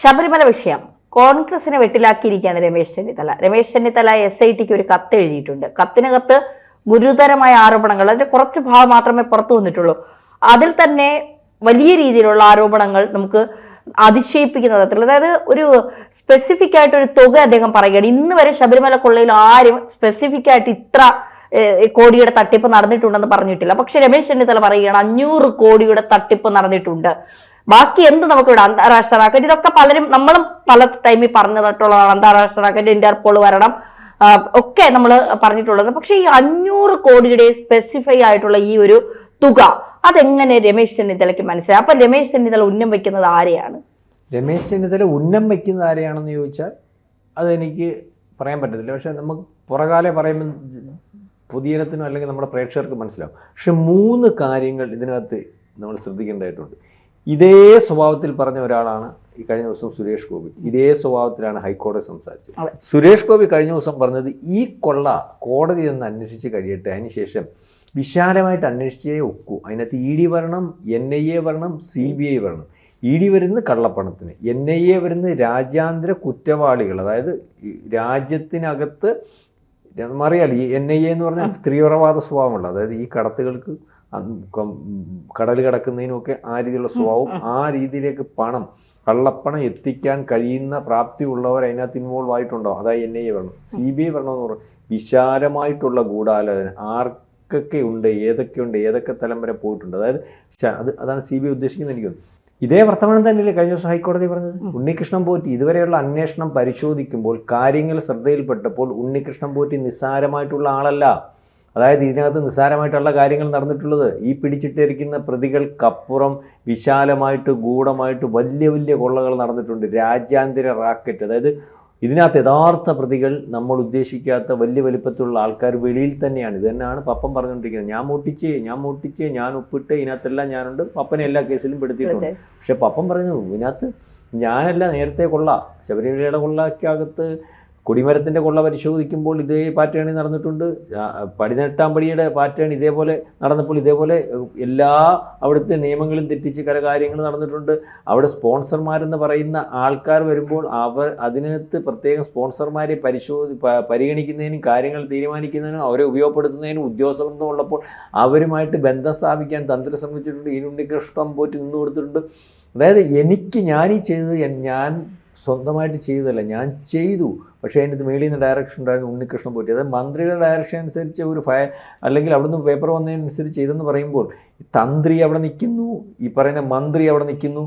ശബരിമല വിഷയം. കോൺഗ്രസിനെ വെട്ടിലാക്കിയിരിക്കുകയാണ് രമേശ് ചെന്നിത്തല. രമേശ് ചെന്നിത്തല എസ് ഐ ടിക്ക് ഒരു കത്ത് എഴുതിയിട്ടുണ്ട്. കത്തിനകത്ത് ഗുരുതരമായ ആരോപണങ്ങൾ അതിന്റെ കുറച്ച് ഭാഗം മാത്രമേ പുറത്തു വന്നിട്ടുള്ളൂ. അതിൽ തന്നെ വലിയ രീതിയിലുള്ള ആരോപണങ്ങൾ നമുക്ക് അതിശയിപ്പിക്കുന്ന തരത്തിൽ അതായത് ഒരു സ്പെസിഫിക് ആയിട്ട് ഒരു തുക അദ്ദേഹം പറയുകയാണ്. ഇന്ന് വരെ ശബരിമല കൊള്ളയിൽ ആരും സ്പെസിഫിക് ആയിട്ട് ഇത്ര കോടിയുടെ തട്ടിപ്പ് നടന്നിട്ടുണ്ടെന്ന് പറഞ്ഞിട്ടില്ല. പക്ഷെ രമേശ് ചെന്നിത്തല പറയുകയാണ് അഞ്ഞൂറ് കോടിയുടെ തട്ടിപ്പ് നടന്നിട്ടുണ്ട്. ബാക്കി എന്ത് നമുക്കിവിടെ അന്താരാഷ്ട്ര റാക്കറ്റ് ഇതൊക്കെ പലരും നമ്മളും പല ടൈമിൽ പറഞ്ഞു തന്നിട്ടുള്ളതാണ് അന്താരാഷ്ട്ര റാക്കറ്റ് ഇന്റർപോൾ വരണം ഒക്കെ നമ്മൾ പറഞ്ഞിട്ടുള്ളത്. പക്ഷെ ഈ അഞ്ഞൂറ് കോടിയുടെ സ്പെസിഫൈ ആയിട്ടുള്ള ഈ ഒരു തുക അതെങ്ങനെ രമേശ് ചെന്നിത്തലയ്ക്ക് മനസ്സിലായി? അപ്പൊ രമേശ് ചെന്നിത്തല ഉന്നം വെക്കുന്നത് ആരെയാണ്? രമേശ് ചെന്നിത്തല ഉന്നം വയ്ക്കുന്നത് ആരെയാണെന്ന് ചോദിച്ചാൽ അതെനിക്ക് പറയാൻ പറ്റത്തില്ല. പക്ഷെ നമുക്ക് പുറകാലെ പറയുമ്പോൾ പുതിയനത്തിനും അല്ലെങ്കിൽ നമ്മുടെ പ്രേക്ഷകർക്ക് മനസ്സിലാവും. പക്ഷെ മൂന്ന് കാര്യങ്ങൾ ഇതിനകത്ത് നമ്മൾ ശ്രദ്ധിക്കേണ്ടതായിട്ടുണ്ട്. ഇതേ സ്വഭാവത്തിൽ പറഞ്ഞ ഒരാളാണ് ഈ കഴിഞ്ഞ ദിവസം സുരേഷ് ഗോപി. ഇതേ സ്വഭാവത്തിലാണ് ഹൈക്കോടതി സംസാരിച്ചത്. സുരേഷ് ഗോപി കഴിഞ്ഞ ദിവസം പറഞ്ഞത് ഈ കൊള്ള കോടതി ഒന്ന് അന്വേഷിച്ച് കഴിയട്ടെ. അതിനുശേഷം വിശാലമായിട്ട് അന്വേഷിച്ചേ ഒക്കൂ. അതിനകത്ത് ഇ ഡി വരണം എൻ ഐ എ വരണം സി ബി ഐ വരണം. ഇ ഡി വരുന്നത് കള്ളപ്പണത്തിന്. എൻ ഐ എ വരുന്നത് രാജ്യാന്തര കുറ്റവാളികൾ. അതായത് രാജ്യത്തിനകത്ത് അറിയാലോ ഈ എൻ ഐ എ എന്ന് പറഞ്ഞാൽ തീവ്രവാദ സ്വഭാവമുള്ള. അതായത് ഈ കടത്തുകൾക്ക് കടൽ കിടക്കുന്നതിനുമൊക്കെ ആ രീതിയിലുള്ള സ്വഭാവം ആ രീതിയിലേക്ക് പണം കള്ളപ്പണം എത്തിക്കാൻ കഴിയുന്ന പ്രാപ്തി ഉള്ളവർ അതിനകത്ത് ഇൻവോൾവ് ആയിട്ടുണ്ടോ? അതായത് എൻ ഐ എ വരണം സി ബി ഐ വരണമെന്ന് പറഞ്ഞു വിശാലമായിട്ടുള്ള ഗൂഢാലോചന. ആർക്കൊക്കെ ഉണ്ട് ഏതൊക്കെ ഉണ്ട് ഏതൊക്കെ തലം വരെ പോയിട്ടുണ്ട്? അതായത് അത് അതാണ് സി ബി ഐ ഉദ്ദേശിക്കുന്നത് എനിക്ക് ഇതേ വർത്തമാനം തന്നെയല്ലേ കഴിഞ്ഞ ദിവസം ഹൈക്കോടതി പറഞ്ഞത്? ഉണ്ണികൃഷ്ണൻ പോറ്റി ഇതുവരെയുള്ള അന്വേഷണം പരിശോധിക്കുമ്പോൾ കാര്യങ്ങൾ ശ്രദ്ധയിൽപ്പെട്ടപ്പോൾ ഉണ്ണികൃഷ്ണൻ പോറ്റി നിസ്സാരമായിട്ടുള്ള ആളല്ല. അതായത് ഇതിനകത്ത് നിസ്സാരമായിട്ടുള്ള കാര്യങ്ങൾ നടന്നിട്ടുള്ളത് ഈ പിടിച്ചിട്ടിരിക്കുന്ന പ്രതികൾക്കപ്പുറം വിശാലമായിട്ട് ഗൂഢമായിട്ട് വലിയ വലിയ കൊള്ളകൾ നടന്നിട്ടുണ്ട്. രാജ്യാന്തര റാക്കറ്റ്. അതായത് ഇതിനകത്ത് യഥാർത്ഥ പ്രതികൾ നമ്മൾ ഉദ്ദേശിക്കാത്ത വലിയ വലിപ്പത്തിലുള്ള ആൾക്കാർ വെളിയിൽ തന്നെയാണ്. ഇത് തന്നെയാണ് പപ്പൻ പറഞ്ഞുകൊണ്ടിരിക്കുന്നത്. ഞാൻ മുട്ടിച്ച് ഞാൻ മുട്ടിച്ച് ഞാൻ ഒപ്പിട്ട് ഇതിനകത്തെല്ലാം ഞാനുണ്ട്. പപ്പനെ എല്ലാ കേസിലും പെടുത്തിയിട്ടുണ്ട്. പക്ഷെ പപ്പൻ പറഞ്ഞു ഇതിനകത്ത് ഞാനല്ല നേരത്തെ കൊള്ള. ശബരിമലയുടെ കൊള്ളക്കകത്ത് കൊടിമരത്തിന്റെ കൊള്ള പരിശോധിക്കുമ്പോൾ ഇതേ പാറ്റേണിൽ നടന്നിട്ടുണ്ട്. പതിനെട്ടാം പടിയുടെ പാറ്റേൺ ഇതേപോലെ നടന്നപ്പോൾ ഇതേപോലെ എല്ലാ അവിടുത്തെ നിയമങ്ങളും തെറ്റിച്ച് കര കാര്യങ്ങൾ നടന്നിട്ടുണ്ട്. അവിടെ സ്പോൺസർമാരെന്ന് പറയുന്ന ആൾക്കാർ വരുമ്പോൾ അവർ അതിനകത്ത് പ്രത്യേകം സ്പോൺസർമാരെ പരിശോധി പരിഗണിക്കുന്നതിനും കാര്യങ്ങൾ തീരുമാനിക്കുന്നതിനും അവരെ ഉപയോഗപ്പെടുത്തുന്നതിനും ഉദ്യോഗസ്ഥബന്ധം ഉള്ളപ്പോൾ അവരുമായിട്ട് ബന്ധം സ്ഥാപിക്കാൻ തന്ത്രം ശ്രമിച്ചിട്ടുണ്ട്. ഈ ഉണ്ണികൃഷ്ണൻ പോറ്റി നിന്ന് കൊടുത്തിട്ടുണ്ട് അതായത് എനിക്ക് ഞാനീ ചെയ്തത് ഞാൻ സ്വന്തമായിട്ട് ചെയ്തതല്ല. ഞാൻ ചെയ്തു. പക്ഷേ അതിന്റെ മേളിൽ നിന്ന് ഡയറക്ഷൻ ഉണ്ടായിരുന്നു ഉണ്ണികൃഷ്ണൻ പോറ്റി. അത് മന്ത്രിയുടെ ഡയറക്ഷൻ അനുസരിച്ച് ഒരു ഫയ അല്ലെങ്കിൽ അവിടുന്ന് പേപ്പർ വന്നതിനനുസരിച്ച് ചെയ്തെന്ന് പറയുമ്പോൾ തന്ത്രി അവിടെ നിൽക്കുന്നു ഈ പറയുന്ന മന്ത്രി അവിടെ നിൽക്കുന്നു.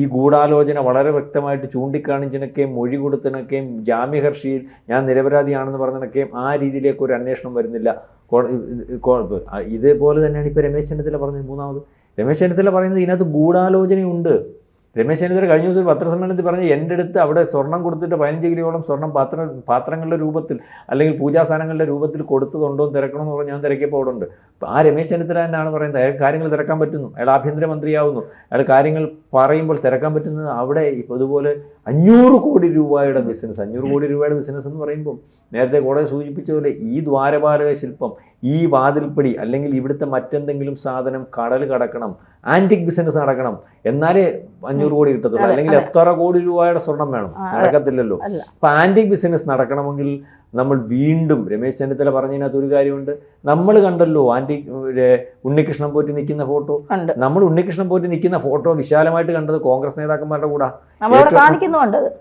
ഈ ഗൂഢാലോചന വളരെ വ്യക്തമായിട്ട് ചൂണ്ടിക്കാണിച്ചിനൊക്കെയും മൊഴി കൊടുത്തിനൊക്കെയും ജാമ്യഹർഷിയിൽ ഞാൻ നിരപരാധിയാണെന്ന് പറഞ്ഞതിനൊക്കെയും ആ രീതിയിലേക്ക് ഒരു അന്വേഷണം വരുന്നില്ല. ഇതേപോലെ തന്നെയാണ് ഇപ്പോൾ രമേശ് ചെന്നിത്തല പറഞ്ഞത് മൂന്നാമത്. രമേശ് ചെന്നിത്തല പറയുന്നത് ഇതിനകത്ത് ഗൂഢാലോചനയുണ്ട്. രമേശ് ചെന്നിത്തല കഴിഞ്ഞ ദിവസം ഒരു പത്രസമ്മേളനത്തിൽ പറഞ്ഞ് എന്റെ അടുത്ത് അവിടെ സ്വർണം കൊടുത്തിട്ട് പതിനഞ്ച് കിലോളം സ്വർണം പാത്ര പാത്രങ്ങളുടെ രൂപത്തിൽ അല്ലെങ്കിൽ പൂജാസാധനങ്ങളുടെ രൂപത്തിൽ കൊടുത്തതുണ്ടോ എന്ന് തിരക്കണമെന്ന് പറഞ്ഞ് ഞാൻ തിരക്കിയപ്പോൾ അവിടെ ഉണ്ട്. ആ രമേശ് ചെന്നിത്തല എന്നാണ് പറയുന്നത്. അയാൾ കാര്യങ്ങൾ തിരക്കാൻ പറ്റുന്നു. അയാൾ ആഭ്യന്തരമന്ത്രിയാവുന്നു. അയാൾ കാര്യങ്ങൾ പറയുമ്പോൾ തിരക്കാൻ പറ്റുന്നത് അവിടെ ഇപ്പോൾ ഇതുപോലെ അഞ്ഞൂറ് കോടി രൂപയുടെ ബിസിനസ് അഞ്ഞൂറ് കോടി രൂപയുടെ ബിസിനസ് എന്ന് പറയുമ്പോൾ നേരത്തെ കോടതി സൂചിപ്പിച്ച പോലെ ഈ ദ്വാരപാലക ശില്പം ഈ വാതിൽപ്പടി അല്ലെങ്കിൽ ഇവിടുത്തെ മറ്റെന്തെങ്കിലും സാധനം കടൽ കടക്കണം ആന്റിക് ബിസിനസ് നടക്കണം എന്നാലേ അഞ്ഞൂറ് കോടി കിട്ടത്തുള്ളൂ. അല്ലെങ്കിൽ എത്ര കോടി രൂപയുടെ സ്വർണം വേണം. നടക്കത്തില്ലല്ലോ. അപ്പൊ ആന്റിക് ബിസിനസ് നടക്കണമെങ്കിൽ നമ്മൾ വീണ്ടും രമേശ് ചെന്നിത്തല പറഞ്ഞതിനകത്ത് ഒരു കാര്യമുണ്ട്. നമ്മൾ കണ്ടല്ലോ ആന്റി ഉണ്ണികൃഷ്ണൻ പോറ്റി നിൽക്കുന്ന ഫോട്ടോ. നമ്മൾ ഉണ്ണികൃഷ്ണൻ പോറ്റി നിൽക്കുന്ന ഫോട്ടോ വിശാലമായിട്ട് കണ്ടത് കോൺഗ്രസ് നേതാക്കന്മാരുടെ കൂടെ.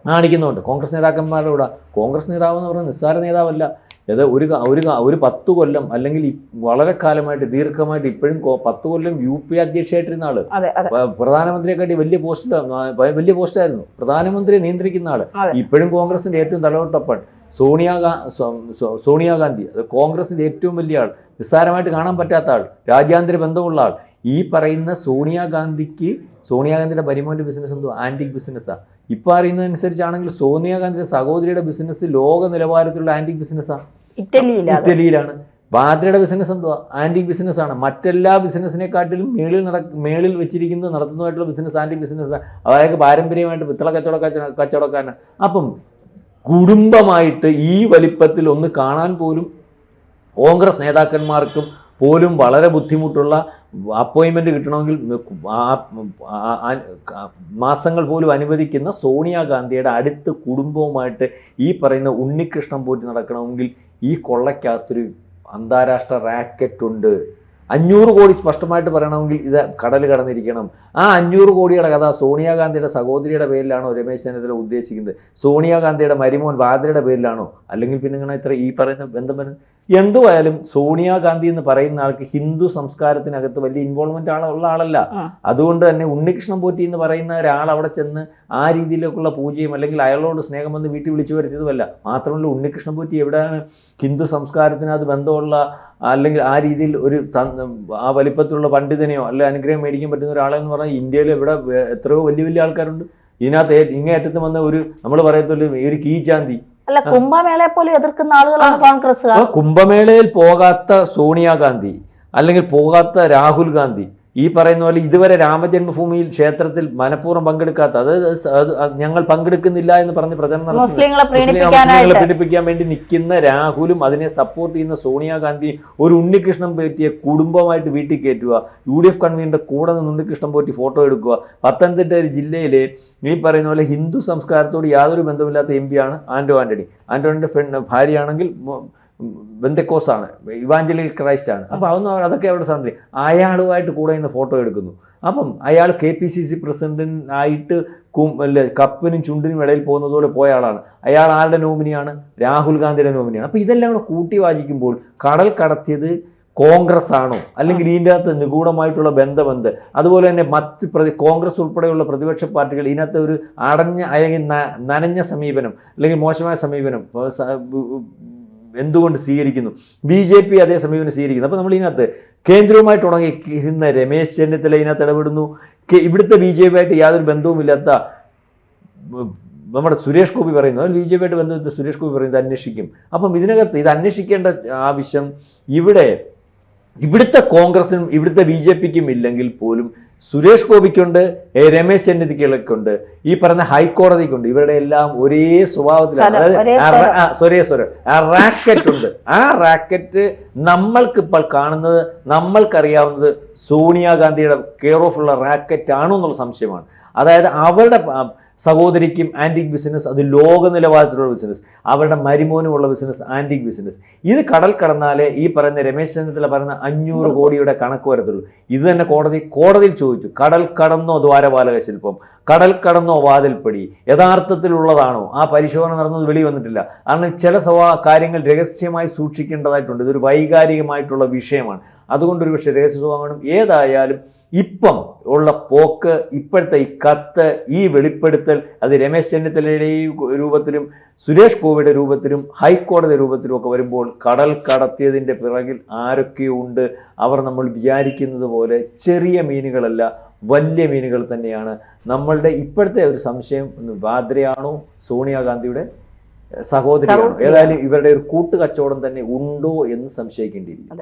കാണിക്കുന്നുണ്ട്. കോൺഗ്രസ് നേതാക്കന്മാരുടെ കൂടെ. കോൺഗ്രസ് നേതാവ് എന്ന് പറഞ്ഞാൽ നിസ്സാര നേതാവല്ല. ഇത് ഒരു ഒരു ഒരു പത്ത് കൊല്ലം അല്ലെങ്കിൽ വളരെ കാലമായിട്ട് ദീർഘമായിട്ട് ഇപ്പോഴും പത്ത് കൊല്ലം യു പി അധ്യക്ഷയായിട്ടിരുന്ന ആൾ. പ്രധാനമന്ത്രിയെക്കാട്ടി വലിയ പോസ്റ്റ് വലിയ പോസ്റ്റായിരുന്നു. പ്രധാനമന്ത്രിയെ നിയന്ത്രിക്കുന്ന ആൾ. ഇപ്പോഴും കോൺഗ്രസിന്റെ ഏറ്റവും തലവട്ടപ്പൻ സോണിയാ സോണിയാഗാന്ധി അത് കോൺഗ്രസിന്റെ ഏറ്റവും വലിയ ആൾ നിസ്സാരമായിട്ട് കാണാൻ പറ്റാത്ത ആൾ രാജ്യാന്തര ബന്ധമുള്ള ആൾ ഈ പറയുന്ന സോണിയാഗാന്ധിക്ക് സോണിയാഗാന്ധിയുടെ പരിമോന്റെ ബിസിനസ് എന്തോ? ആന്റിക് ബിസിനസ്സാണ് ഇപ്പൊ അറിയുന്നതനുസരിച്ചാണെങ്കിൽ സോണിയാഗാന്ധിയുടെ സഹോദരിയുടെ ബിസിനസ് ലോക നിലവാരത്തിലുള്ള ആന്റിക് ബിസിനസ്സാണ് ഇറ്റലിയിലാണ്. വാദ്രയുടെ ബിസിനസ് എന്തുവാ? ആന്റിക് ബിസിനസ് ആണ്. മറ്റെല്ലാ ബിസിനസ്സിനെക്കാട്ടിലും മേളിൽ നട മേളിൽ വെച്ചിരിക്കുന്നത് നടത്തുന്നതായിട്ടുള്ള ബിസിനസ് ആന്റിക് ബിസിനസ് അതായത് പാരമ്പര്യമായിട്ട് പിത്തള കച്ചവട കച്ചവടക്കാരനാണ് അപ്പം കുടുംബമായിട്ട് ഈ വലിപ്പത്തിൽ ഒന്ന് കാണാൻ പോലും കോൺഗ്രസ് നേതാക്കന്മാർക്കും പോലും വളരെ ബുദ്ധിമുട്ടുള്ള അപ്പോയിൻമെന്റ് കിട്ടണമെങ്കിൽ മാസങ്ങൾ പോലും അനുവദിക്കുന്ന സോണിയാഗാന്ധിയുടെ അടുത്ത കുടുംബവുമായിട്ട് ഈ പറയുന്ന ഉണ്ണികൃഷ്ണൻ പോറ്റി നടക്കണമെങ്കിൽ ഈ കൊള്ളയ്ക്കകത്തൊരു അന്താരാഷ്ട്ര റാക്കറ്റ് ഉണ്ട്. അഞ്ഞൂറ് കോടി സ്പഷ്ടമായിട്ട് പറയണമെങ്കിൽ ഇത് കടൽ കടന്നിരിക്കണം. ആ അഞ്ഞൂറ് കോടിയുടെ കഥ സോണിയാഗാന്ധിയുടെ സഹോദരിയുടെ പേരിലാണോ രമേശ് ചെന്നിത്തല ഉദ്ദേശിക്കുന്നത്? സോണിയാഗാന്ധിയുടെ മരുമോൻ വാദ്രയുടെ പേരിലാണോ? അല്ലെങ്കിൽ പിന്നെ ഇങ്ങനെ ഇത്ര ഈ പറയുന്ന ബന്ധം വരുന്നത്? എന്തുവായാലും സോണിയാഗാന്ധി എന്ന് പറയുന്ന ആൾക്ക് ഹിന്ദു സംസ്കാരത്തിനകത്ത് വലിയ ഇൻവോൾവ്മെന്റ് ആണ് ഉള്ള ആളല്ല. അതുകൊണ്ട് തന്നെ ഉണ്ണികൃഷ്ണൻ പോറ്റി എന്ന് പറയുന്ന ഒരാൾ അവിടെ ചെന്ന് ആ രീതിയിലേക്കുള്ള പൂജയും അല്ലെങ്കിൽ അയാളോട് സ്നേഹം വന്ന് വീട്ടിൽ വിളിച്ചു വരുത്തിയതുമല്ല. മാത്രമല്ല ഉണ്ണികൃഷ്ണൻ പോറ്റി എവിടെയാണ് ഹിന്ദു സംസ്കാരത്തിനകത്ത് ബന്ധമുള്ള അല്ലെങ്കിൽ ആ രീതിയിൽ ഒരു ആ വലിപ്പത്തിലുള്ള പണ്ഡിതനെയോ അല്ലെ അനുഗ്രഹം മേടിക്കാൻ പറ്റുന്ന ഒരാളെന്ന് പറഞ്ഞാൽ ഇന്ത്യയിൽ ഇവിടെ എത്രയോ വലിയ വലിയ ആൾക്കാരുണ്ട്. ഇതിനകത്ത് ഇങ്ങേ ഇങ്ങേയറ്റത്ത് വന്ന ഒരു നമ്മൾ പറയത്തുള്ളൂ ഒരു കീചാന്തി. അല്ല കുംഭമേളയെ പോലും എതിർക്കുന്ന ആളുകളാണ് കോൺഗ്രസ് കുംഭമേളയിൽ പോകാത്ത സോണിയാഗാന്ധി അല്ലെങ്കിൽ പോകാത്ത രാഹുൽ ഗാന്ധി ഈ പറയുന്ന പോലെ ഇതുവരെ രാമജന്മഭൂമിയിൽ ക്ഷേത്രത്തിൽ മനഃപൂർവം പങ്കെടുക്കാത്ത അത് ഞങ്ങൾ പങ്കെടുക്കുന്നില്ല എന്ന് പറഞ്ഞ് പ്രചരണം മുസ്ലിങ്ങളെ പീഡിപ്പിക്കാൻ വേണ്ടി നിൽക്കുന്ന രാഹുലും അതിനെ സപ്പോർട്ട് ചെയ്യുന്ന സോണിയാഗാന്ധി ഒരു ഉണ്ണികൃഷ്ണൻ പോറ്റിയെ കുടുംബമായിട്ട് വീട്ടിൽ കയറ്റുക യു ഡി എഫ് കൺവീനറുടെ കൂടെ നിന്ന് ഉണ്ണികൃഷ്ണൻ പോറ്റി ഫോട്ടോ എടുക്കുക. പത്തനംതിട്ട ജില്ലയിലെ ഈ പറയുന്ന പോലെ ഹിന്ദു സംസ്കാരത്തോട് യാതൊരു ബന്ധമില്ലാത്ത എം പിയാണ് ആന്റോ ആന്റണി. ആന്റോണിന്റെ ഫ്രണ്ട് ഭാര്യയാണെങ്കിൽ ബെന്തക്കോസാണ് ഇവാഞ്ചലിൽ ക്രൈസ്റ്റ് ആണ് അപ്പോൾ അതൊന്നും അതൊക്കെ അവരുടെ സാധനം അയാളുമായിട്ട് കൂടെ നിന്ന് ഫോട്ടോ എടുക്കുന്നു. അപ്പം അയാൾ കെ പി സി സി പ്രസിഡന്റിനായിട്ട് അല്ല കപ്പിനും ചുണ്ടിനും ഇടയിൽ പോകുന്നത് പോലെ പോയ ആളാണ്. അയാൾ ആരുടെ നോമിനിയാണ്? രാഹുൽ ഗാന്ധിയുടെ നോമിനിയാണ്. അപ്പോൾ ഇതെല്ലാം കൂടെ കൂട്ടി വാചിക്കുമ്പോൾ കടൽ കടത്തിയത് കോൺഗ്രസ് ആണോ അല്ലെങ്കിൽ ഇതിന്റെ അകത്ത് നിഗൂഢമായിട്ടുള്ള ബന്ധമെന്ത്? അതുപോലെ തന്നെ മറ്റ് പ്രതി കോൺഗ്രസ് ഉൾപ്പെടെയുള്ള പ്രതിപക്ഷ പാർട്ടികൾ ഇതിനകത്ത് ഒരു അടഞ്ഞ അല്ലെങ്കിൽ നനഞ്ഞ സമീപനം അല്ലെങ്കിൽ മോശമായ സമീപനം എന്തുകൊണ്ട് സ്വീകരിക്കുന്നു? ബി ജെ പി അതേ സമീപനം സ്വീകരിക്കുന്നു. അപ്പോൾ നമ്മൾ ഇതിനകത്ത് കേന്ദ്രവുമായിട്ട് രമേശ് ചെന്നിത്തല ഇതിനകത്ത് ഇടപെടുന്നു. ഇവിടുത്തെ ബി ജെ പി ആയിട്ട് യാതൊരു ബന്ധവുമില്ലാത്ത നമ്മുടെ സുരേഷ് ഗോപി പറയുന്നു. അതിൽ ബി ജെ പി ആയിട്ട് ബന്ധപ്പെട്ട് സുരേഷ് ഗോപി പറയുന്നത് അന്വേഷിക്കും. അപ്പം ഇതിനകത്ത് ഇത് അന്വേഷിക്കേണ്ട ആവശ്യം ഇവിടെ ഇവിടുത്തെ കോൺഗ്രസിനും ഇവിടുത്തെ ബി ജെ പിക്കും ഇല്ലെങ്കിൽ പോലും സുരേഷ് ഗോപിക്കുണ്ട് എ രമേശ് ചെന്നിത്തലയ്ക്കുണ്ട് ഈ പറഞ്ഞ ഹൈക്കോടതിക്കുണ്ട്. ഇവരുടെ എല്ലാം ഒരേ സ്വഭാവത്തിലാണ്. അതായത് ഒരേ സ്വരം ആ റാക്കറ്റ് ഉണ്ട്. ആ റാക്കറ്റ് നമ്മൾക്ക് ഇപ്പോൾ കാണുന്നത് നമ്മൾക്കറിയാവുന്നത് സോണിയാഗാന്ധിയുടെ കെയർ ഓഫ് ഉള്ള റാക്കറ്റ് ആണോ എന്നുള്ള സംശയമാണ്. അതായത് അവരുടെ സഹോദരിക്കും ആന്റിക് ബിസിനസ് അത് ലോക നിലവാരത്തിലുള്ള ബിസിനസ് അവരുടെ മരുമോനുമുള്ള ബിസിനസ് ആന്റിക് ബിസിനസ് ഇത് കടൽ കടന്നാലേ ഈ പറയുന്ന രമേശ് ചെന്നിത്തല പറയുന്ന അഞ്ഞൂറ് കോടിയുടെ കണക്ക് വരത്തുള്ളൂ. ഇത് തന്നെ കോടതി കോടതിയിൽ ചോദിച്ചു കടൽ കടന്നോ ദ്വാരപാലക ശില്പം? കടൽ കടന്നോ വാതിൽപ്പടി? യഥാർത്ഥത്തിലുള്ളതാണോ? ആ പരിശോധന നടന്നത് വെളി വന്നിട്ടില്ല. കാരണം ചില കാര്യങ്ങൾ രഹസ്യമായി സൂക്ഷിക്കേണ്ടതായിട്ടുണ്ട്. ഇതൊരു വൈകാരികമായിട്ടുള്ള വിഷയമാണ്. അതുകൊണ്ട് പക്ഷേ രഹസ്യ സ്വഭാവം ഏതായാലും ഇപ്പം ഉള്ള പോക്ക് ഇപ്പോഴത്തെ ഈ കത്ത് ഈ വെളിപ്പെടുത്തൽ അത് രമേശ് ചെന്നിത്തലയുടെ ഈ രൂപത്തിലും സുരേഷ് ഗോപിയുടെ രൂപത്തിലും ഹൈക്കോടതി രൂപത്തിലും ഒക്കെ വരുമ്പോൾ കടൽ കടത്തിയതിന്റെ പിറകിൽ ആരൊക്കെയോ ഉണ്ട്. അവർ നമ്മൾ വിചാരിക്കുന്നത് പോലെ ചെറിയ മീനുകളല്ല വലിയ മീനുകൾ തന്നെയാണ്. നമ്മളുടെ ഇപ്പോഴത്തെ ഒരു സംശയം ഒന്ന് വാദ്രയാണോ സോണിയാഗാന്ധിയുടെ സഹോദരിയാണോ. ഏതായാലും ഇവരുടെ ഒരു കൂട്ടുകച്ചവടം തന്നെ ഉണ്ടോ എന്ന് സംശയിക്കേണ്ടിയിരിക്കും